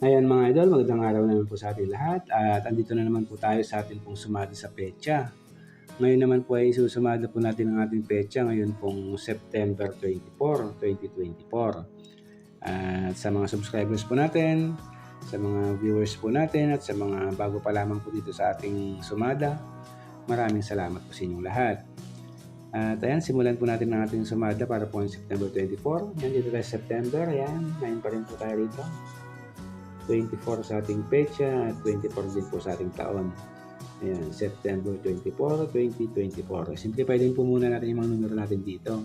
Ayan mga idol, magandang araw naman po sa ating lahat at andito na naman po tayo sa ating pong sumada sa pecha. Ngayon naman po ay susumada po natin ang ating pecha ngayon pong September 24, 2024. At sa mga subscribers po natin, sa mga viewers po natin at sa mga bago pa lamang po dito sa ating sumada, maraming salamat po sa inyong lahat. At ayan, simulan po natin ang ating sumada para po ang September 24. Yan dito tayo September, ayan, ngayon pa rin po tayo rito. 24 sa ating pecha at 24 din po sa ating taon. Ayan, September 24, 2024. Simplify din po muna natin yung mga numero natin dito.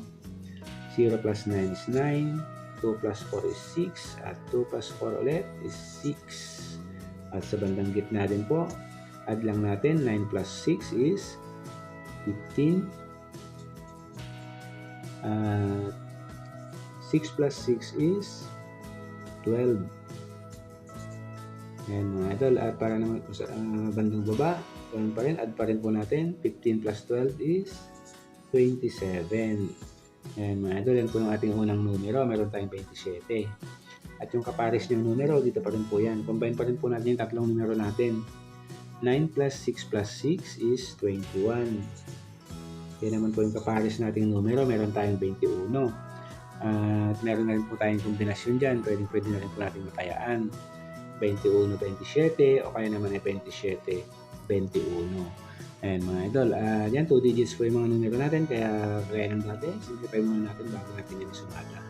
0 plus 9 is 9, 2 plus 4 is 6, at 2 plus 4 ulit is 6. At sa bandang gitna din po, add lang natin 9 plus 6 is 15. At 6 plus 6 is 12. Ayan mga idol, at para naman po sa uh, bandang baba, ganun pa rin, add pa rin po natin, 15 plus 12 is 27. Ayan mga idol, yan po yung ating unang numero, meron tayong 27. At yung kapares niyang numero, dito pa rin po yan. Combine pa rin po natin yung tatlong numero natin. 9 plus 6 plus 6 is 21. Yan naman po yung kapares nating numero, meron tayong 21. At meron na rin po tayong kombinasyon dyan, pwede, pwede na rin po natin matayaan. 21-27 o kaya naman ay 27-21. Ayan mga idol, uh, yan 2 digits po yung mga numero natin kaya kaya ng dati, simplify muna natin bago natin yung sumada.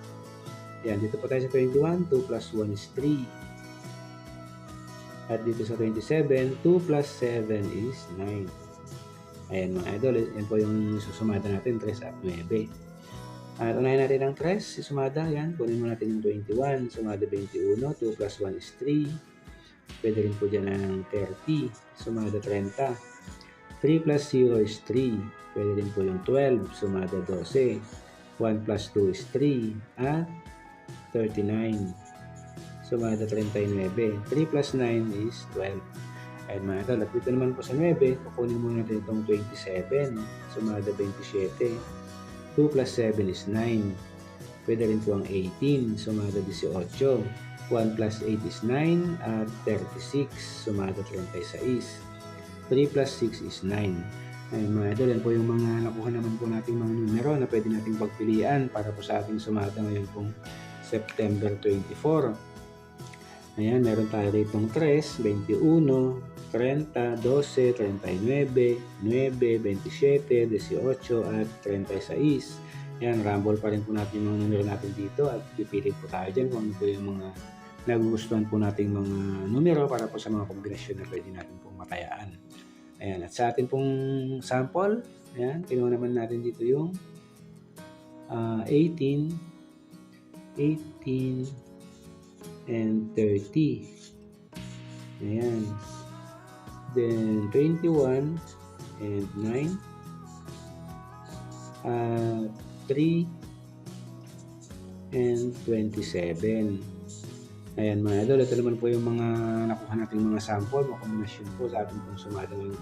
Yan, dito po tayo sa 21, 2 plus 1 is 3. At dito sa 27, 2 plus 7 is 9. Ayan mga idol, yan po yung susumada natin, 3 at 9. At unahin natin ang 3, si sumada, yan. Kunin mo natin yung 21, sumada 21, 2 plus 1 is 3. Pwede rin po dyan ang 30, sumada 30. 3 plus 0 is 3. Pwede rin po yung 12, sumada 12. 1 plus 2 is 3. At 39, sumada 39. 3 plus 9 is 12. Ayan mga ito, at dito naman po sa 9, kukunin muna natin itong 27, sumada 27. 2 plus 7 is 9. Pwede rin po ang 18, sumada 18. 1 plus 8 is 9 at 36, sumada 36. 3 plus 6 is 9. Ayun mga idol, yan po yung mga nakuha naman po natin mga numero na pwede nating pagpilian para po sa ating sumada ngayon pong September 24. Ayan, meron tayo rito 3, 21, 30, 12, 39, 9, 27, 18, at 36. Yan, rumble pa rin po natin yung mga numero natin dito at pipili po tayo dyan kung ano po yung mga nagugustuhan po nating mga numero para po sa mga kombinasyon na pwede natin pong matayaan. Ayan, at sa atin pong sample, ayan, kinuha naman natin dito yung uh, 18, 18, and 30. Ayan then 21 and 9 uh, 3 and 27 ayan mga idol ito naman po yung mga nakuha nating mga sample mga kombinasyon po sa ating pong sumada ngayong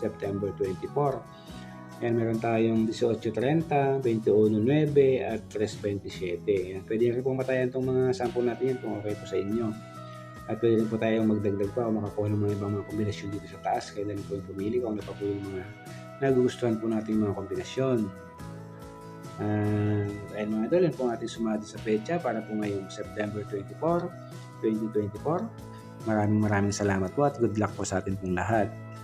September 24 ayan meron tayong 18.30 21.9 at 3.27 ayan pwede rin pong matayan itong mga sample natin yan kung okay po sa inyo at pwede rin po tayong magdagdag pa o makakuha ng mga ibang mga kombinasyon dito sa taas. Kaya din po yung pumili kung ano pa po yung mga nagugustuhan po nating mga kombinasyon. Uh, ayun mga idol, yun po ating sumati sa pecha para po ngayong September 24, 2024. Maraming maraming salamat po at good luck po sa atin pong lahat.